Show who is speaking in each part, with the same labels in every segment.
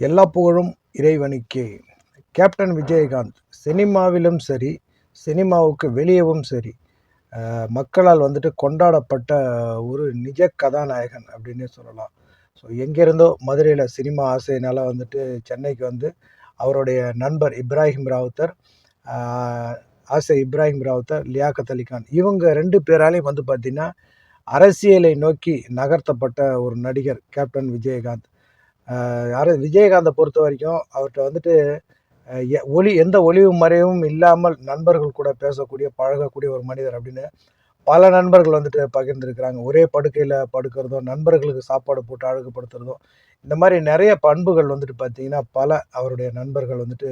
Speaker 1: எல்லா புகழும் இறைவனுக்கே. கேப்டன் விஜயகாந்த் சினிமாவிலும் சரி சினிமாவுக்கு வெளியவும் சரி மக்களால் வந்துட்டு கொண்டாடப்பட்ட ஒரு நிஜ கதாநாயகன் அப்படின்னே சொல்லலாம். ஸோ எங்கேருந்தோ மதுரையில் சினிமா ஆசையினால் வந்துட்டு சென்னைக்கு வந்து அவருடைய நண்பர் இப்ராஹிம் ராவுத்தர் ஆசை இப்ராஹிம் ராவுத்தர் லியாக்கத் அலி கான் இவங்க ரெண்டு பேராலையும் வந்து பார்த்திங்கன்னா அரசியலை நோக்கி நகர்த்தப்பட்ட ஒரு நடிகர் கேப்டன் விஜயகாந்த். யார்? விஜயகாந்தை பொறுத்த வரைக்கும் அவர்கிட்ட வந்துட்டு எ- ஒளி எந்த ஒளிவு மறைவும் இல்லாமல் நண்பர்கள் கூட பேசக்கூடிய பழகக்கூடிய ஒரு மனிதர் அப்படின்னு பல நண்பர்கள் வந்துட்டு பகிர்ந்துருக்கிறாங்க. ஒரே படுக்கையில் படுக்கிறதும் நண்பர்களுக்கு சாப்பாடு போட்டு அழகுபடுத்துறதும் இந்த மாதிரி நிறைய பண்புகள் வந்துட்டு பார்த்தீங்கன்னா பல அவருடைய நண்பர்கள் வந்துட்டு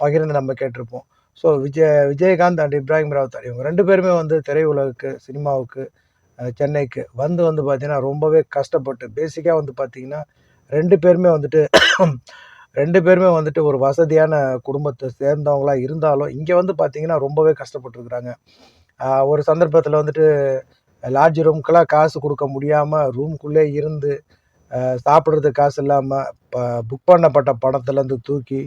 Speaker 1: பகிர்ந்து நம்ம கேட்டிருப்போம். ஸோ விஜய் விஜயகாந்த் அண்ட் இப்ராஹிம் ராவுத்தர் இவங்க ரெண்டு பேருமே வந்து திரையுலகுக்கு சினிமாவுக்கு சென்னைக்கு வந்து வந்து பார்த்தீங்கன்னா ரொம்பவே கஷ்டப்பட்டு பேசிக்காக வந்து பார்த்திங்கன்னா ரெண்டு பேருமே வந்துட்டு ரெண்டு பேருமே வந்துட்டு ஒரு வசதியான குடும்பத்தை சேர்ந்தவங்களா இருந்தாலும் இங்கே வந்து பார்த்தீங்கன்னா ரொம்பவே கஷ்டப்பட்டுருக்குறாங்க. ஒரு சந்தர்ப்பத்தில் வந்துட்டு லாட்ஜ் ரூம்க்கெல்லாம் காசு கொடுக்க முடியாமல் ரூம்குள்ளே இருந்து சாப்பிட்றதுக்கு காசு இல்லாமல் இப்போ புக் பண்ணப்பட்ட பணத்துலேருந்து தூக்கி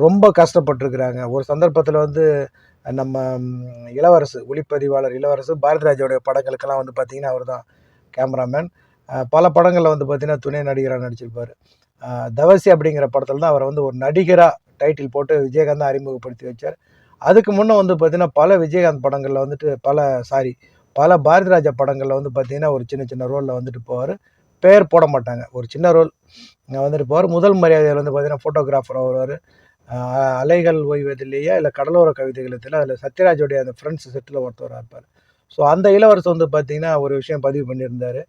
Speaker 1: ரொம்ப கஷ்டப்பட்டுருக்குறாங்க. ஒரு சந்தர்ப்பத்தில் வந்து நம்ம இளவரசு ஒளிப்பதிவாளர் இளவரசு பாரதிராஜோடைய படங்களுக்கெல்லாம் வந்து பார்த்திங்கன்னா அவர் தான் கேமராமேன் பல படங்களில் வந்து பார்த்திங்கன்னா துணை நடிகராக நடிச்சிருப்பார். தவசி அப்படிங்கிற படத்தில் தான் அவரை வந்து ஒரு நடிகராக டைட்டில் போட்டு விஜயகாந்த் அறிமுகப்படுத்தி வச்சார். அதுக்கு முன்னே வந்து பார்த்திங்கன்னா பல விஜயகாந்த் படங்களில் வந்துட்டு பல சாரி பல பாரதிராஜா படங்களில் வந்து பார்த்திங்கன்னா ஒரு சின்ன சின்ன ரோலில் வந்துட்டு போவார். பேர் போட மாட்டாங்க. ஒரு சின்ன ரோல் வந்துட்டு போவார். முதல் மரியாதையில் வந்து பார்த்திங்கன்னா ஃபோட்டோகிராஃபர் வருவார் அலைகள் ஓய்வதிலேயே இல்லை கடலோர கவிதைகளத்தில் அதில் சத்யராஜோடைய அந்த ஃப்ரெண்ட்ஸ் செட்டில் ஒருத்தவராக இருப்பார். ஸோ அந்த இளவரசர் வந்து பார்த்திங்கன்னா ஒரு விஷயம் பதிவு பண்ணியிருந்தார்.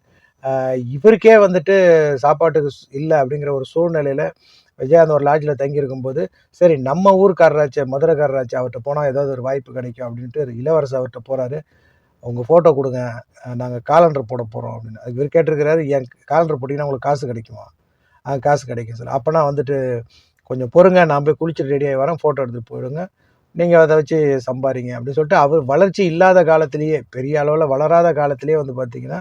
Speaker 1: இவருக்கே வந்துட்டு சாப்பாட்டுக்கு இல்லை அப்படிங்கிற ஒரு சூழ்நிலையில் விஜயகாந்த் ஒரு லாட்ஜில் தங்கியிருக்கும்போது சரி நம்ம ஊருக்காரராச்சே மதுரைக்காரராச்சே அவர்கிட்ட போனால் ஏதாவது ஒரு வாய்ப்பு கிடைக்கும் அப்படின்ட்டு இளவரசர் அவர்கிட்ட போகிறாரு உங்கள் ஃபோட்டோ கொடுங்க. நாங்கள் காலண்டர் போட போகிறோம் அப்படின்னு. அதுக்கு இவர் கேட்டிருக்கிறாரு என் காலண்டர் போட்டிங்கன்னா உங்களுக்கு காசு கிடைக்குமா? ஆ காசு கிடைக்கும் சார். அப்போனா வந்துட்டு கொஞ்சம் பொறுங்க. நான் போய் குளிச்சுட்டு ரெடியாகி வரேன். ஃபோட்டோ எடுத்துகிட்டு போயிடுங்க. நீங்கள் அதை வச்சு சம்பாரிங்க அப்படின்னு சொல்லிட்டு அவர் வளர்ச்சி இல்லாத காலத்திலேயே பெரிய அளவில் வளராத காலத்திலேயே வந்து பார்த்திங்கன்னா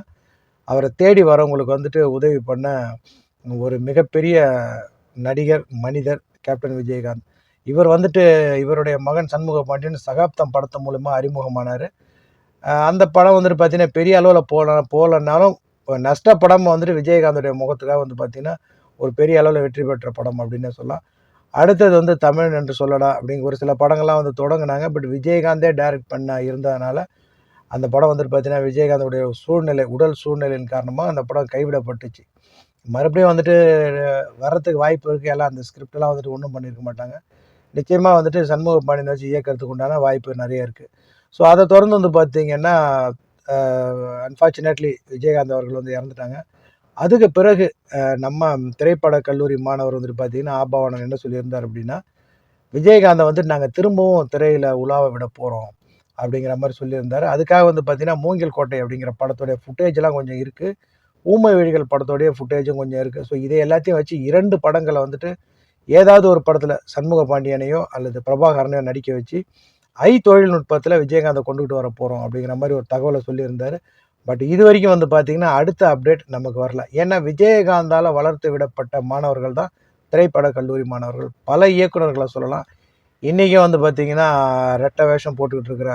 Speaker 1: அவரை தேடி வரவங்களுக்கு வந்துட்டு உதவி பண்ண ஒரு மிகப்பெரிய நடிகர் மனிதர் கேப்டன் விஜயகாந்த். இவர் வந்துட்டு இவருடைய மகன் சண்முக பாண்டியன் சகாப்தம் படத்து மூலமாக அறிமுகமானார். அந்த படம் வந்துட்டு பார்த்தீங்கன்னா பெரிய அளவில் போல போகலன்னாலும் நஷ்ட படம் வந்துட்டு விஜயகாந்தோடைய முகத்துக்காக வந்து பார்த்தீங்கன்னா ஒரு பெரிய அளவில் வெற்றி பெற்ற படம் அப்படின்னே சொல்லலாம். அடுத்தது வந்து தமிழ் என்று சொல்லடா அப்படிங்கிற ஒரு சில படங்கள்லாம் வந்து தொடங்கினாங்க. பட் விஜயகாந்தே டைரக்ட் பண்ண இருந்ததுனால அந்த படம் வந்துட்டு பார்த்தீங்கன்னா விஜயகாந்தோடைய சூழ்நிலை உடல் சூழ்நிலையின் காரணமாக அந்த படம் கைவிடப்பட்டுச்சு. மறுபடியும் வந்துட்டு வரத்துக்கு வாய்ப்பு இருக்குது எல்லாம் அந்த ஸ்கிரிப்டெல்லாம் வந்துட்டு ஒன்றும் பண்ணியிருக்க மாட்டாங்க. நிச்சயமாக வந்துட்டு சண்முக பாண்டியன் வச்சு இயக்கிறதுக்கு உண்டான வாய்ப்பு நிறைய இருக்குது ஸோ அதை தொடர்ந்து வந்து பார்த்திங்கன்னா அன்ஃபார்ச்சுனேட்லி விஜயகாந்த் அவர்கள் வந்து இறந்துட்டாங்க. அதுக்கு பிறகு நம்ம திரைப்பட கல்லூரி மாணவர் வந்துட்டு பார்த்தீங்கன்னா ஆபாவனன் என்ன சொல்லியிருந்தார் அப்படின்னா விஜயகாந்தை வந்துட்டு நாங்கள் திரும்பவும் திரையில் உலாவ விட போகிறோம் அப்படிங்கிற மாதிரி சொல்லியிருந்தார். அதுக்காக வந்து பார்த்தீங்கன்னா மூங்கில் கோட்டை அப்படிங்கிற படத்தோடைய ஃபுட்டேஜ்லாம் கொஞ்சம் இருக்குது ஊமை வழிகள் படத்தோடைய ஃபுட்டேஜும் கொஞ்சம் இருக்குது ஸோ இதை எல்லாத்தையும் வச்சு இரண்டு படங்களை வந்துட்டு ஏதாவது ஒரு படத்தில் சண்முக பாண்டியனையோ அல்லது பிரபாகரனையோ நடிக்க வச்சு ஐ தொழில்நுட்பத்தில் விஜயகாந்தை கொண்டுகிட்டு வர போகிறோம் அப்படிங்கிற மாதிரி ஒரு தகவலை சொல்லியிருந்தார். பட் இது வரைக்கும் வந்து பார்த்திங்கன்னா அடுத்த அப்டேட் நமக்கு வரல. ஏன்னா விஜயகாந்தால் வளர்த்து விடப்பட்ட மாணவர்கள் தான் திரைப்பட கல்லூரி மாணவர்கள். பல இயக்குனர்களை சொல்லலாம். இன்றைக்கும் வந்து பார்த்திங்கன்னா ரெட்டை வேஷம் போட்டுக்கிட்டு இருக்கிற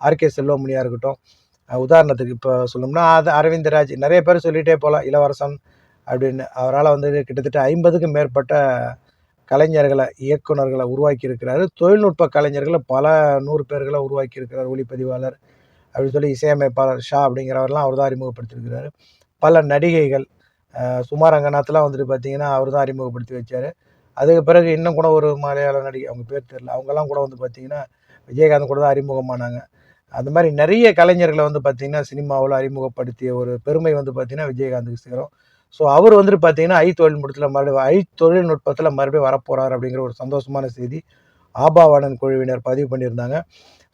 Speaker 1: ஆர்கே செல்வமணியாக இருக்கட்டும் உதாரணத்துக்கு இப்போ சொல்லணும்னா அது அரவிந்தராஜ் நிறைய பேர் சொல்லிகிட்டே போகலாம் இளவரசன் அப்படின்னு. அவரால் வந்து கிட்டத்தட்ட ஐம்பதுக்கும் மேற்பட்ட கலைஞர்களை இயக்குனர்களை உருவாக்கி இருக்கிறாரு தொழில்நுட்ப கலைஞர்களை பல நூறு பேர்களை உருவாக்கி இருக்கிறார் ஒளிப்பதிவாளர் அப்படின்னு சொல்லி இசையமைப்பாளர் ஷா அப்படிங்கிறவரெல்லாம் அவர் தான் அறிமுகப்படுத்தியிருக்கிறாரு. பல நடிகைகள் சுமார் ரங்கநாத்லாம் வந்துட்டு பார்த்தீங்கன்னா அவர் தான் அறிமுகப்படுத்தி வச்சார். அதுக்கு பிறகு இன்னும் கூட ஒரு மலையாள நடிகை அவங்க பேர் தெரியல. அவங்கெல்லாம் கூட வந்து பார்த்தீங்கன்னா விஜயகாந்த் கூட தான் அறிமுகமானாங்க. அந்த மாதிரி நிறைய கலைஞர்களை வந்து பார்த்தீங்கன்னா சினிமாவில் அறிமுகப்படுத்திய ஒரு பெருமை வந்து பார்த்தீங்கன்னா விஜயகாந்துக்கு சேரும். ஸோ அவர் வந்துட்டு பார்த்தீங்கன்னா ஐ தொழில்நுட்பத்தில் மறுபடியும் ஐ தொழில்நுட்பத்தில் மறுபடியும் வரப்போகிறார் அப்படிங்கிற ஒரு சந்தோஷமான செய்தி ஆபாவானன் குழுவினர் பதிவு பண்ணியிருந்தாங்க.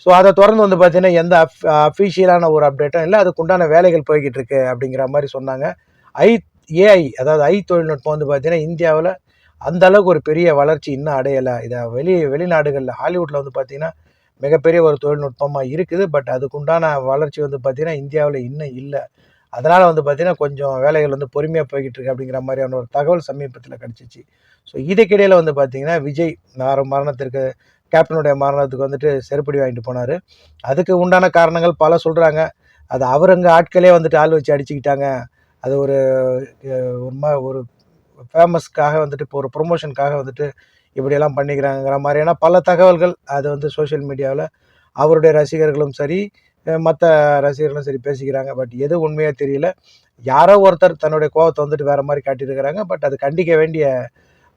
Speaker 1: ஸோ அதை தொடர்ந்து வந்து பார்த்தீங்கன்னா எந்த அஃப் அஃபிஷியலான ஒரு அப்டேட்டும் இல்லை அதுக்குண்டான வேலைகள் போய்கிட்டு இருக்கு அப்படிங்கிற மாதிரி சொன்னாங்க. ஐ ஏஐ அதாவது ஐ தொழில்நுட்பம் வந்து பார்த்தீங்கன்னா இந்தியாவில் அந்த அளவுக்கு ஒரு பெரிய வளர்ச்சி இன்னும் அடையலை. இதை வெளி வெளிநாடுகளில் ஹாலிவுட்டில் வந்து பார்த்தீங்கன்னா மிகப்பெரிய ஒரு தொழில்நுட்பமாக இருக்குது. பட் அதுக்குண்டான வளர்ச்சி வந்து பார்த்திங்கன்னா இந்தியாவில் இன்னும் இல்லை. அதனால் வந்து பார்த்திங்கன்னா கொஞ்சம் வேலைகள் வந்து பொறுமையாக போய்கிட்டு இருக்கு அப்படிங்கிற மாதிரியான ஒரு தகவல் சமீபத்தில் கிடச்சிச்சு. ஸோ இதுக்கிடையில் வந்து பார்த்திங்கன்னா விஜய் நார மரணத்திற்கு கேப்டனுடைய மரணத்துக்கு வந்துட்டு செருப்படி வாங்கிட்டு போனார். அதுக்கு உண்டான காரணங்கள் பல சொல்கிறாங்க அது அவருங்க ஆட்களே வந்துட்டு ஆள் வச்சு அடிச்சுக்கிட்டாங்க. அது ஒரு ஒரு ஃபேமஸ்க்காக வந்துட்டு இப்போ ஒரு ப்ரொமோஷனுக்காக வந்துட்டு இப்படியெல்லாம் பண்ணிக்கிறாங்கிற மாதிரியான பல தகவல்கள் அது வந்து சோஷியல் மீடியாவில் அவருடைய ரசிகர்களும் சரி மற்ற ரசிகர்களும் சரி பேசிக்கிறாங்க. பட் எது உண்மையாக தெரியல. யாரோ ஒருத்தர் தன்னுடைய கோவத்தை வந்துட்டு வேறு மாதிரி காட்டியிருக்கிறாங்க. பட் அது கண்டிக்க வேண்டிய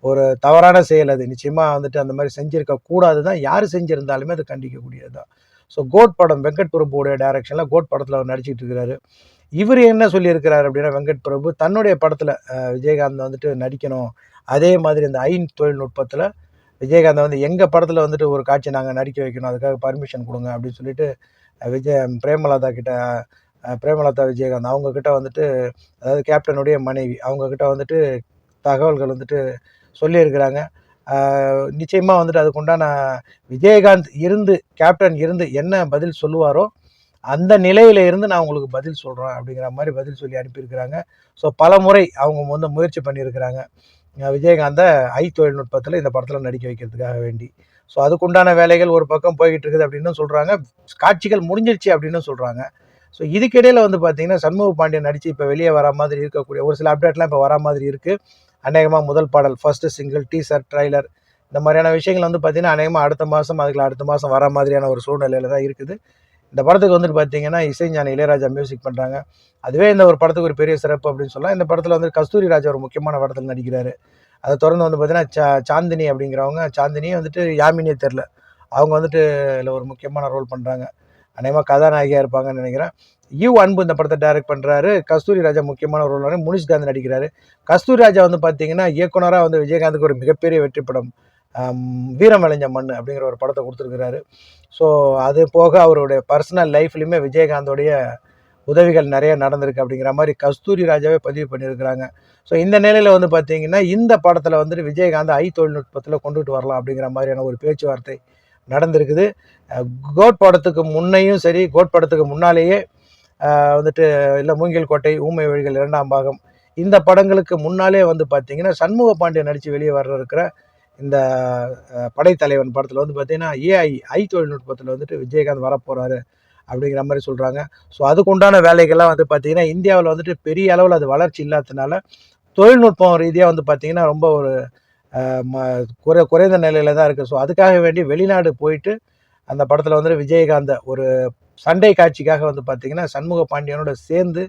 Speaker 1: ஒரு தவறான செயல் அது. நிச்சயமாக வந்துட்டு அந்த மாதிரி செஞ்சுருக்க கூடாது தான் யார் செஞ்சுருந்தாலுமே அது கண்டிக்கக்கூடியது தான் ஸோ கோட் படம் வெங்கட் பிரபுடைய டைரக்ஷனில் கோட் படத்தில் அவர் நடிச்சிட்டு இருக்கிறாரு. இவர் என்ன சொல்லியிருக்கிறார் அப்படின்னா வெங்கட் பிரபு தன்னுடைய படத்தில் விஜயகாந்த் வந்துட்டு நடிக்கணும். அதே மாதிரி இந்த ஐன் தொழில்நுட்பத்தில் விஜயகாந்த் வந்து எங்கள் படத்தில் வந்துட்டு ஒரு காட்சி நாங்கள் நடிக்க வைக்கணும் அதுக்காக பர்மிஷன் கொடுங்க அப்படின்னு சொல்லிட்டு விஜய் பிரேமலதா கிட்ட பிரேமலதா விஜயகாந்த் அவங்கக்கிட்ட வந்துட்டு அதாவது கேப்டனுடைய மனைவி அவங்கக்கிட்ட வந்துட்டு தகவல்கள் வந்துட்டு சொல்லியிருக்கிறாங்க. நிச்சயமாக வந்துட்டு அதுக்குண்டான விஜயகாந்த் இருந்து கேப்டன் இருந்து என்ன பதில் சொல்லுவாரோ அந்த நிலையில இருந்து நான் உங்களுக்கு பதில் சொல்கிறேன் அப்படிங்கிற மாதிரி பதில் சொல்லி அனுப்பியிருக்கிறாங்க. ஸோ பல முறை அவங்க வந்து முயற்சி பண்ணியிருக்கிறாங்க. விஜயகாந்தை ஐ தொழில்நுட்பத்தில் இந்த படத்தில் நடிக்க வைக்கிறதுக்காக வேண்டி. ஸோ அதுக்குண்டான வேலைகள் ஒரு பக்கம் போய்கிட்டு இருக்குது அப்படின்னு சொல்கிறாங்க காட்சிகள் முடிஞ்சிருச்சு அப்படின்னு சொல்கிறாங்க ஸோ இதுக்கிடையில் வந்து பார்த்தீங்கன்னா சண்முக பாண்டியன் நடித்து இப்போ வெளியே வர மாதிரி இருக்கக்கூடிய ஒரு சில அப்டேட்லாம் இப்போ வர மாதிரி இருக்குது அநேகமாக முதல் பாடல் ஃபஸ்ட்டு சிங்கிள் டீசர் ட்ரைலர் இந்த மாதிரியான விஷயங்கள் வந்து பார்த்திங்கன்னா அநேகமாக அடுத்த மாதம் அதுக்குள்ள அடுத்த மாதம் வர மாதிரியான ஒரு சூழ்நிலையில் தான் இருக்குது. இந்த படத்துக்கு வந்துட்டு பார்த்தீங்கன்னா இசைஞானி இளையராஜா மியூசிக் பண்ணுறாங்க அதுவே இந்த ஒரு படத்துக்கு ஒரு பெரிய சிறப்பு அப்படின்னு சொல்லலாம். இந்த படத்தில் வந்து கஸ்தூரி ராஜா ஒரு முக்கியமான படத்தில் நடிக்கிறாரு. அதை தொடர்ந்து வந்து பார்த்தீங்கன்னா சா சாந்தினி அப்படிங்கிறவங்க சாந்தினியே வந்துட்டு யாமினியே தெரில அவங்க வந்துட்டு இதில் ஒரு முக்கியமான ரோல் பண்ணுறாங்க அநேகமாக கதாநாயகியாக இருப்பாங்கன்னு நினைக்கிறேன். யூ அன்பு இந்த படத்தை டைரக்ட் பண்ணுறாரு கஸ்தூரி ராஜா முக்கியமான ரோல் முனிஷ்காந்த் நடிக்கிறாரு. கஸ்தூரி ராஜா வந்து பார்த்தீங்கன்னா இயக்குனராக வந்து விஜயகாந்துக்கு ஒரு மிகப்பெரிய வெற்றி படம். வீரம் விளைஞ்ச மண் அப்படிங்கிற ஒரு படத்தை கொடுத்துருக்கிறாரு. ஸோ அது போக அவருடைய பர்சனல் லைஃப்லையுமே விஜயகாந்தோடைய உதவிகள் நிறைய நடந்திருக்கு அப்படிங்கிற மாதிரி கஸ்தூரி ராஜாவே பதிவு பண்ணியிருக்கிறாங்க. ஸோ இந்த நிலையில் வந்து பார்த்தீங்கன்னா இந்த படத்தில் வந்துட்டு விஜயகாந்த் ஐ தொழில்நுட்பத்தில் கொண்டுட்டு வரலாம் அப்படிங்கிற மாதிரியான ஒரு பேச்சுவார்த்தை நடந்திருக்குது. கோட் படத்துக்கு முன்னையும் சரி கோட் படத்துக்கு முன்னாலேயே வந்துட்டு இல்லை மூங்கில் கோட்டை ஊமை வழிகள் இரண்டாம் பாகம் இந்த படங்களுக்கு முன்னாலே வந்து பார்த்தீங்கன்னா சண்முக பாண்டியன் நடித்து வெளியே வர இருக்கிற இந்த படைத்தலைவன் படத்தில் வந்து பார்த்தீங்கன்னா ஏஐ ஐ தொழில்நுட்பத்தில் வந்துட்டு விஜயகாந்த் வரப்போகிறாரு அப்படிங்கிற மாதிரி சொல்கிறாங்க ஸோ அதுக்கு உண்டான வேலைகள்லாம் வந்து பார்த்தீங்கன்னா இந்தியாவில் வந்துட்டு பெரிய அளவில் அது வளர்ச்சி இல்லாததுனால தொழில்நுட்பம் ரீதியாக வந்து பார்த்தீங்கன்னா ரொம்ப ஒரு ம- குறை குறைந்த நிலையில தான் இருக்குது ஸோ அதுக்காக வேண்டி வெளிநாடு போயிட்டு அந்த படத்தில் வந்துட்டு விஜயகாந்த ஒரு சண்டை காட்சிக்காக வந்து பார்த்தீங்கன்னா சண்முக பாண்டியனோட சேர்ந்து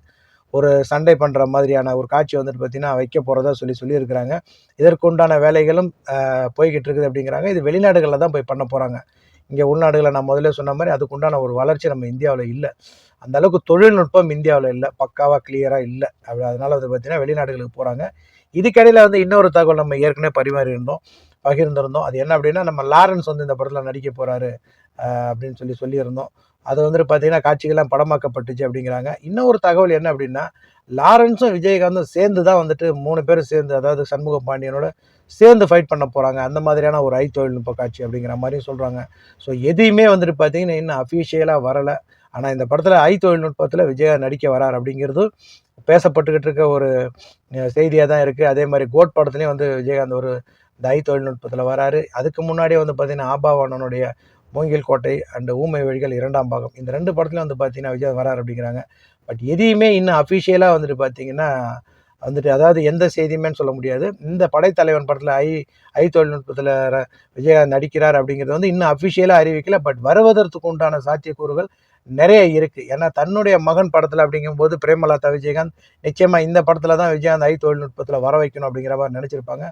Speaker 1: ஒரு சண்டை பண்ணுற மாதிரியான ஒரு காட்சி வந்துட்டு பார்த்தீங்கன்னா வைக்க போகிறதா சொல்லி சொல்லியிருக்கிறாங்க. இதற்குண்டான வேலைகளும் போய்கிட்டு இருக்குது அப்படிங்கிறாங்க. இது வெளிநாடுகளில் தான் போய் பண்ண போகிறாங்க இங்கே உள்நாடுகளில் நான் முதல்ல சொன்ன மாதிரி அதுக்குண்டான ஒரு வளர்ச்சி நம்ம இந்தியாவில் இல்லை. அந்த அளவுக்கு தொழில்நுட்பம் இந்தியாவில் இல்லை. பக்காவாக கிளியராக இல்லை. அப்படி அதனால் வந்து பார்த்தீங்கன்னா வெளிநாடுகளுக்கு போகிறாங்க இதுக்கடையில் வந்து இன்னொரு தகவல் நம்ம ஏற்கனவே பரிமாறி இருந்தோம் பகிர்ந்திருந்தோம். அது என்ன அப்படின்னா நம்ம லாரன்ஸ் வந்து இந்த படத்தில் நடிக்க போகிறாரு அப்படின்னு சொல்லி சொல்லியிருந்தோம். அது வந்துட்டு பார்த்தீங்கன்னா காட்சிகள்லாம் படமாக்கப்பட்டுச்சு அப்படிங்கிறாங்க. இன்னொரு தகவல் என்ன அப்படின்னா லாரன்ஸும் விஜயகாந்தும் சேர்ந்து தான் வந்துட்டு மூணு பேரும் சேர்ந்து அதாவது சண்முக பாண்டியனோட சேர்ந்து ஃபைட் பண்ண போகிறாங்க அந்த மாதிரியான ஒரு ஐ தொழில்நுட்ப காட்சி அப்படிங்கிற மாதிரியும் சொல்கிறாங்க ஸோ எதையுமே வந்துட்டு பார்த்தீங்கன்னா இன்னும் அஃபிஷியலாக வரலை. ஆனால் இந்த படத்தில் ஐ தொழில்நுட்பத்தில் விஜயா நடிக்க வரார் அப்படிங்கிறது பேசப்பட்டுக்கிட்டு இருக்க ஒரு செய்தியாக தான் இருக்குது அதே மாதிரி கோட் படத்துலேயும் வந்து விஜயகாந்த் ஒரு இந்த ஐ தொழில்நுட்பத்தில் வராரு. அதுக்கு முன்னாடியே வந்து பார்த்தீங்கன்னா ஆபாவானனுடைய மூங்கில் கோட்டை அண்ட் ஊமை வழிகள் இரண்டாம் பாகம். இந்த ரெண்டு படத்துலையும் வந்து பார்த்தீங்கன்னா விஜய் வரார் அப்படிங்கிறாங்க. பட் எதையுமே இன்னும் அஃபிஷியலாக வந்துட்டு பார்த்தீங்கன்னா வந்துட்டு அதாவது எந்த செய்தியுமே சொல்ல முடியாது. இந்த படைத்தலைவன் படத்தில் ஐ ஐ தொழில்நுட்பத்தில் விஜயகாந்த் நடிக்கிறார் அப்படிங்கிறது வந்து இன்னும் அஃபிஷியலாக அறிவிக்கல. பட் வருவதற்கு உண்டான சாத்தியக்கூறுகள் நிறைய இருக்குது ஏன்னா தன்னுடைய மகன் படத்தில் அப்படிங்கும்போது பிரேமலதா விஜயகாந்த் நிச்சயமாக இந்த படத்தில் தான் விஜயகாந்த் ஐ தொழில்நுட்பத்தில் வர வைக்கணும் அப்படிங்கிற மாதிரி நினச்சிருப்பாங்க.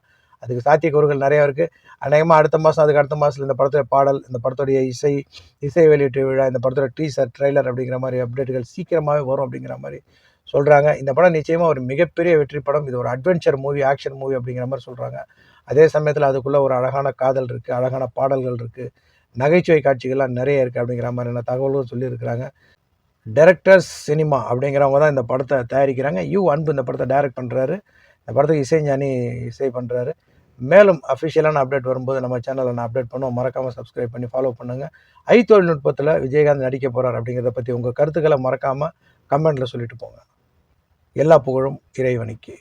Speaker 1: அதுக்கு சாத்தியக்கூறுகள் நிறையா இருக்குது அநேகமாக அடுத்த மாதம் அதுக்கு அடுத்த மாதத்தில் இந்த படத்துடைய பாடல் இந்த படத்துடைய இசை இசை வெளியீட்டு விழா இந்த படத்தோட டீசர் ட்ரெய்லர் அப்படிங்கிற மாதிரி அப்டேட்டுகள் சீக்கிரமாகவே வரும் அப்படிங்கிற மாதிரி சொல்கிறாங்க இந்த படம் நிச்சயமாக ஒரு மிகப்பெரிய வெற்றி படம். இது ஒரு அட்வென்ச்சர் மூவி ஆக்ஷன் மூவி அப்படிங்கிற மாதிரி சொல்கிறாங்க அதே சமயத்தில் அதுக்குள்ளே ஒரு அழகான காதல் இருக்குது அழகான பாடல்கள் இருக்குது நகைச்சுவை காட்சிகள்லாம் நிறைய இருக்குது அப்படிங்கிற மாதிரியான தகவலும் சொல்லியிருக்கிறாங்க. டேரக்டர்ஸ் சினிமா அப்படிங்கிறவங்க தான் இந்த படத்தை தயாரிக்கிறாங்க. யூ அன்பு இந்த படத்தை டைரக்ட் பண்ணுறாரு இந்த படத்துக்கு இசைஞானி இசை பண்ணுறாரு மேலும் அஃபிஷியலான அப்டேட் வரும்போது நம்ம சேனலை நான் அப்டேட் பண்ணுவோம். மறக்காமல் சப்ஸ்கிரைப் பண்ணி ஃபாலோ பண்ணுங்கள் ஐ தொழில்நுட்பத்தில் விஜயகாந்த் நடிக்க போகிறார் அப்படிங்கிறத பற்றி உங்கள் கருத்துக்களை மறக்காமல் கமெண்ட்டில் சொல்லிட்டு போங்க. எல்லா புகழும் இறைவனுக்கே.